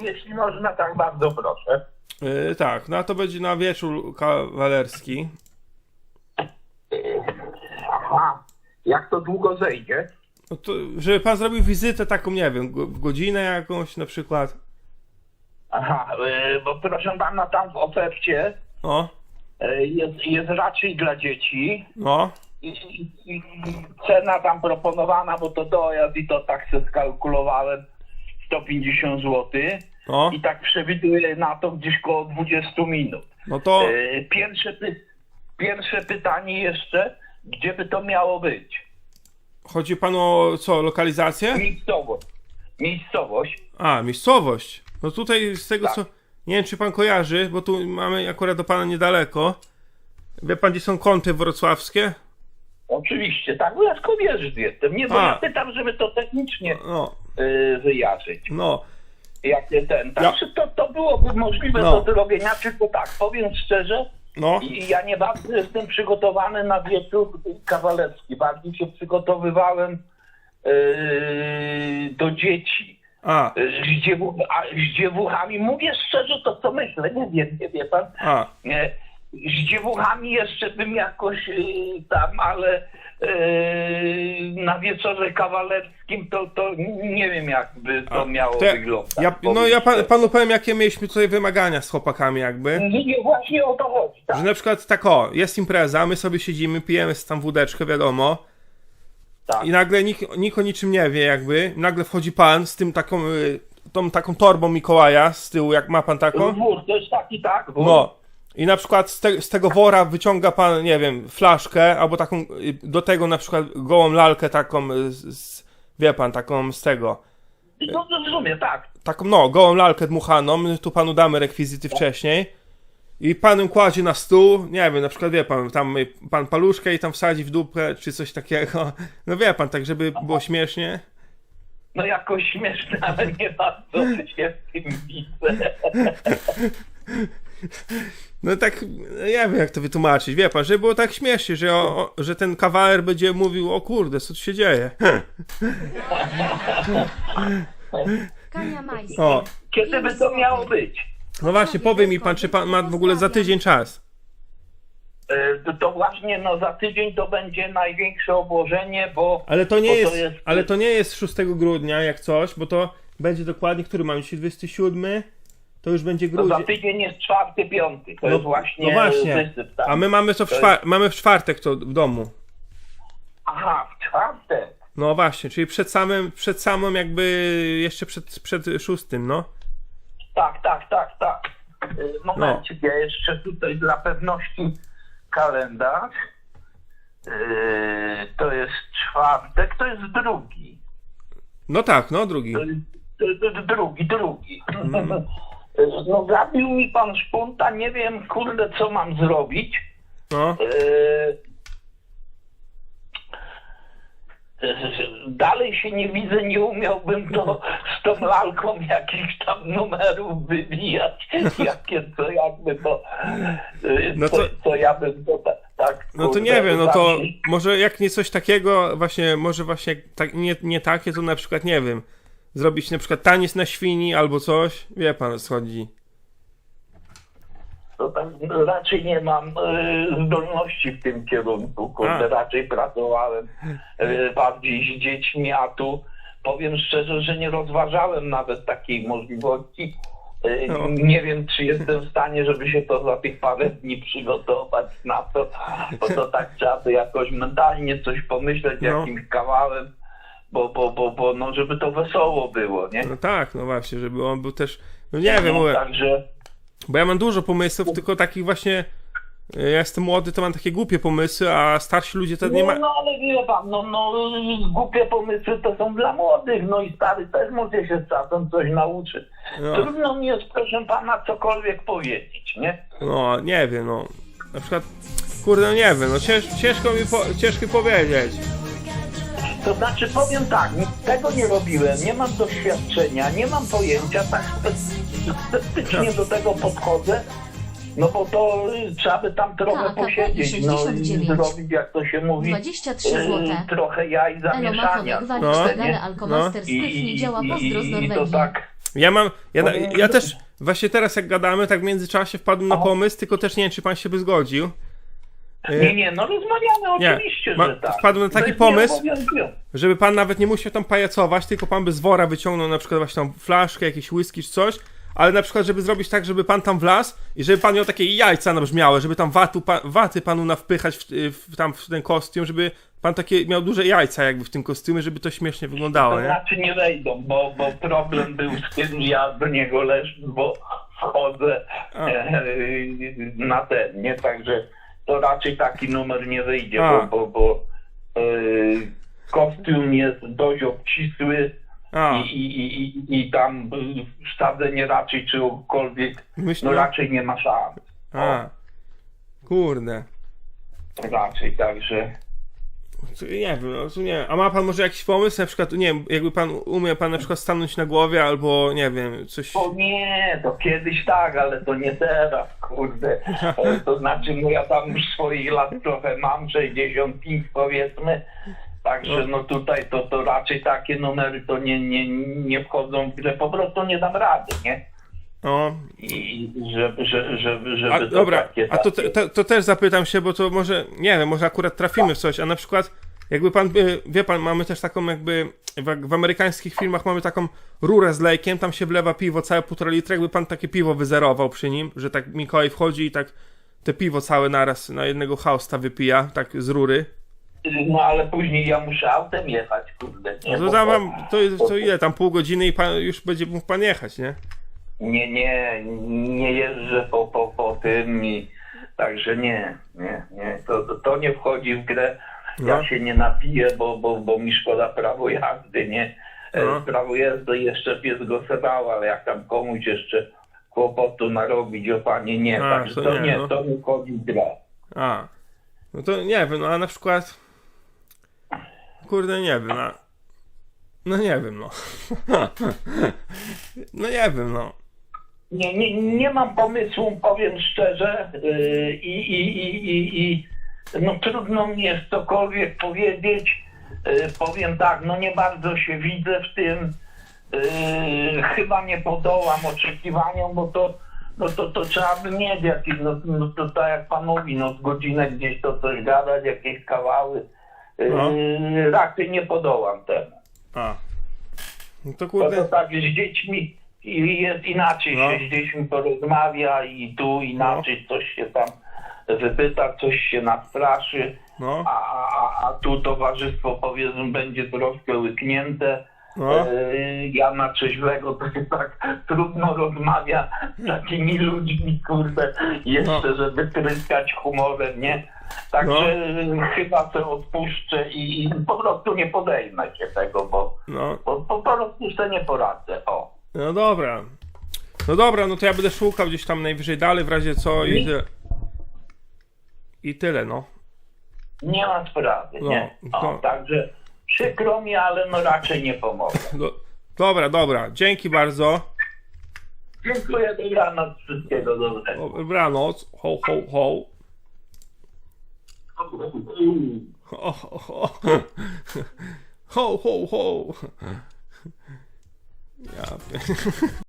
jeśli można, tak bardzo proszę. Yy, tak, no a to będzie na wieczór kawalerski. Aha, jak to długo zejdzie? No to, żeby pan zrobił wizytę taką, nie wiem, w godzinę jakąś na przykład. Aha, y, bo proszę pana, tam w ofercie O, y, jest, jest raczej dla dzieci. no, I, i, i cena tam proponowana, bo to dojazd i to tak sobie skalkulowałem 150 zł no, i tak przewiduję na to gdzieś koło 20 minut. no to, E, Pierwsze, py, pierwsze pytanie jeszcze, gdzie by to miało być? chodzi panu o co, lokalizację? Miejscowość. Miejscowość. A, miejscowość. No tutaj z tego Tak. co, nie wiem czy pan kojarzy, bo tu mamy akurat do pana niedaleko. Wie pan gdzie są kąty wrocławskie? Oczywiście, tak, bo ja Kowierzyc jestem. Nie, bo A. ja pytam, żeby to technicznie No, wyjaśnić. no, Jakie ten. Ja- Także to, to byłoby możliwe No. do zrobienia, tylko tak, powiem szczerze, no, I ja nie bardzo jestem przygotowany na wieczór kawalerski. Bardziej się przygotowywałem yy, do dzieci. a, Z, dziewu, a, z dziewuchami. Mówię szczerze to, co myślę. Nie wiem, nie wie pan. a, z dziewuchami jeszcze bym jakoś yy, tam, ale na wieczorze kawalerskim to, to nie wiem, jakby to miało to ja, wyglądać. ja, no ja pan, panu powiem jakie mieliśmy tutaj wymagania z chłopakami jakby. Nie, nie, właśnie o to chodzi. Tak. Że na przykład tak o, jest impreza, my sobie siedzimy, pijemy tam wódeczkę, wiadomo. Tak. I nagle nikt, nikt o niczym nie wie jakby. Nagle wchodzi pan z tym taką, y, tą taką torbą Mikołaja z tyłu, jak ma pan taką. Wór, to jest taki, tak? Wór. No. I na przykład z, te, z tego wora wyciąga pan, nie wiem, flaszkę, albo taką, do tego na przykład gołą lalkę taką, z, z, wie pan, taką z tego. No, no rozumiem, tak. Taką, no, gołą lalkę dmuchaną, tu panu damy rekwizyty wcześniej. I pan ją kładzie na stół, nie wiem, na przykład wie pan, tam pan paluszkę i tam wsadzi w dupę, czy coś takiego. No wie pan, tak żeby było śmiesznie. No jakoś śmieszne, ale nie bardzo się w tym widzę. No tak, nie wiem jak to wytłumaczyć, wie pan, żeby było tak śmiesznie, że, o, o, że ten kawaler będzie mówił, o kurde, co tu się dzieje. Kania Majska. O, Kiedy by to miało być? no właśnie, powie mi pan, czy pan ma w ogóle za tydzień czas? E, To, to właśnie no, za tydzień to będzie największe obłożenie, bo... Ale to nie bo jest, ale to nie jest 6 grudnia jak coś, bo to będzie dokładnie, który mamy dzisiaj 27, to już będzie to za grudzień. tydzień jest czwarty, piąty. To No, jest właśnie, no właśnie. wysyp, tak? A my mamy to w, czwar- mamy w czwartek to w domu. Aha, w czwartek. No właśnie, czyli przed samym, przed samą jakby, jeszcze przed, przed szóstym, no. Tak, tak, tak, tak. E, Momencik, ja jeszcze tutaj dla pewności kalendarz. E, To jest czwartek, to jest drugi. No tak, no drugi. D- d- d- Drugi, drugi. No zabił mi pan szpunta, nie wiem kurde co mam zrobić. No, Dalej się nie widzę, nie umiałbym to z tą lalką jakichś tam numerów wybijać. Jakie to jakby to. eee, No co, to- co ja bym to tak. no to nie wiem, no to może jak nie coś takiego, właśnie, może właśnie tak, nie, nie takie, to na przykład, nie wiem, zrobić na przykład taniec na świni albo coś, wie pan o co chodzi. To tak raczej nie mam e, zdolności w tym kierunku. Kurde, A. raczej pracowałem e, bardziej z dziećmi, a tu powiem szczerze, że nie rozważałem nawet takiej możliwości. E, No. Nie wiem, czy jestem w stanie, żeby się to za tych parę dni przygotować na to, bo to tak trzeba by jakoś mentalnie coś pomyśleć, No. jakimś kawałem, bo, bo, bo, bo no, żeby to wesoło było, nie? No tak, no właśnie, żeby on był też, no nie wiem, No, mówię, Także bo ja mam dużo pomysłów, tylko takich właśnie, y, ja jestem młody, to mam takie głupie pomysły, a starsi ludzie to nie ma... No, no ale wie pan, no, no głupie pomysły to są dla młodych, no i stary też może się z czasem coś nauczyć. No. Trudno mi jest, proszę pana, cokolwiek powiedzieć, nie? No, nie wiem, no. Na przykład, kurde, no nie wiem, no cięż, ciężko mi po, ciężko powiedzieć. To znaczy powiem tak, tego nie robiłem, nie mam doświadczenia, nie mam pojęcia, tak sceptycznie do tego podchodzę, no bo to y, trzeba by tam trochę Tak, posiedzieć, no i 69. zrobić, jak to się mówi, 23 y, złote. trochę jaj zamieszania. No. Alkomaster, I, Stefni, i, działa, i, pozdro z i to tak Ja mam, ja, No ja też, właśnie teraz jak gadamy, tak w międzyczasie wpadłem na pomysł, tylko też nie wiem, czy pan się by zgodził. Y, Nie, nie, no rozmawiamy Nie, oczywiście, ma- że tak. wpadłem na taki pomysł. Żeby pan nawet nie musiał tam pajacować, tylko pan by z wora wyciągnął na przykład właśnie tam flaszkę, jakieś whisky czy coś, ale na przykład, żeby zrobić tak, żeby pan tam wlazł i żeby pan miał takie jajca nabrzmiałe, żeby tam watu, pa, waty panu nawpychać w, w, tam w ten kostium, żeby pan takie miał duże jajca jakby w tym kostiumie, żeby to śmiesznie wyglądało, To nie? znaczy nie wejdą, bo, bo problem był z tym, że ja do niego ledwo wchodzę A. e, na ten, nie? Także to raczej taki numer nie wyjdzie, A. bo, bo, bo e, kostium jest dość obcisły i, i, i, i, tam wsadzenie raczej czegokolwiek, myślę, no raczej nie ma szans. a, kurde. Raczej, także... Nie wiem, no, nie. A ma pan może jakiś pomysł, na przykład, nie wiem, jakby pan umie pan na przykład stanąć na głowie, albo nie wiem, coś... O nie, to kiedyś tak, ale to nie teraz, kurde. E, To znaczy, no ja tam już swoich lat trochę mam, 65 powiedzmy. Także no tutaj to, to raczej takie numery to nie, nie, nie wchodzą w grę, po prostu nie dam rady, nie? O, I żeby, żeby, żeby, żeby A, to dobra, takie, a to, to, to też zapytam się, bo to może, nie wiem, może akurat trafimy w coś, a na przykład, jakby pan, y, wie pan, mamy też taką jakby, w, w amerykańskich filmach mamy taką rurę z lejkiem, tam się wlewa piwo, całe półtora litra, jakby pan takie piwo wyzerował przy nim, że tak Mikołaj wchodzi i tak te piwo całe naraz na jednego hausta wypija, tak z rury. No ale później ja muszę autem jechać, kurde. Nie, No to tam to, to ile, tam pół godziny i pan, już będzie mógł pan jechać, nie? Nie, nie, nie jeżdżę po, po, po tym i także nie, nie, nie, to, to, nie wchodzi w grę. Ja No. się nie napiję, bo, bo, bo mi szkoda prawo jazdy, nie? E, No. Prawo jazdy jeszcze pies go sedał, ale jak tam komuś jeszcze kłopotu narobić, o panie, nie, A, także to to, nie, no. to nie wchodzi w grę. A, no to nie wiem, no a na przykład, kurde, nie wiem, no, no nie wiem, no. No nie wiem, no. Nie, nie, nie mam pomysłu, powiem szczerze, yy, i, i, i, i, i no trudno mi jest cokolwiek powiedzieć. Yy, powiem tak, no nie bardzo się widzę w tym. Yy, chyba nie podołam oczekiwaniom, bo to, no to, to trzeba by mieć jakieś, no, no to tak jak pan mówi, no z godzinę gdzieś to coś gadać, jakieś kawały. No. Raczej nie podołam temu. A. No to Bo to kurde, tak z dziećmi i jest inaczej No. się z dziećmi porozmawia i tu inaczej coś się tam wypyta, coś się nastraszy, no, a, a, a tu towarzystwo powiedzmy będzie troszkę łyknięte. no, Yy, Ja na trzeźwego to się tak trudno rozmawia z takimi ludźmi, kurde, jeszcze No. żeby tryskać humorem, nie? Także yy, chyba to odpuszczę i, i po prostu nie podejmę się tego, bo no, po, po, prostu sobie nie poradzę, o. no dobra. No dobra, no to ja będę szukał gdzieś tam najwyżej dalej, w razie co i tyle. I tyle, no. Nie ma sprawy, No, nie? O, to- Także przykro mi, ale no raczej nie pomogę. Do, dobra, dobra, dzięki bardzo. Dziękuję, dobranoc, wszystkiego dobrego. Dobranoc, ho, ho, ho. Ho, ho, ho. Ho, ho, ho. Ja. pie-